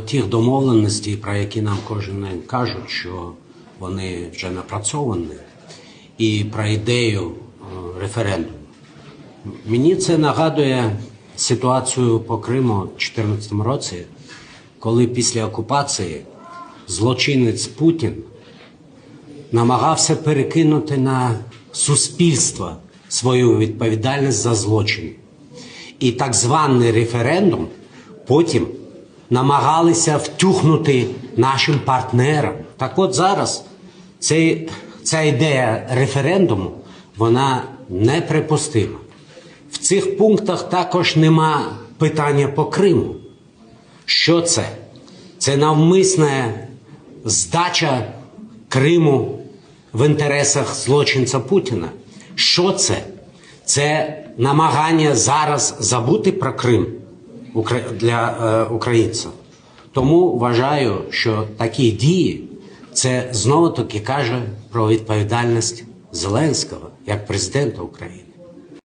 Тих домовленостей, про які нам кожен день кажуть, що вони вже напрацьовані, і про ідею е, референдуму. Мені це нагадує ситуацію по Криму в 2014 році, коли після окупації злочинець Путін намагався перекинути на суспільство свою відповідальність за злочини. І так званий референдум потім намагалися втюхнути нашим партнерам. Так от зараз цей, ця ідея референдуму вона неприпустима. В цих пунктах також нема питання по Криму. Що це? Це навмисна здача Криму в інтересах злочинця Путіна. Що це? Це намагання зараз забути про Крим для е, українців. Тому вважаю, що такі дії це знову таки каже про відповідальність Зеленського як президента України.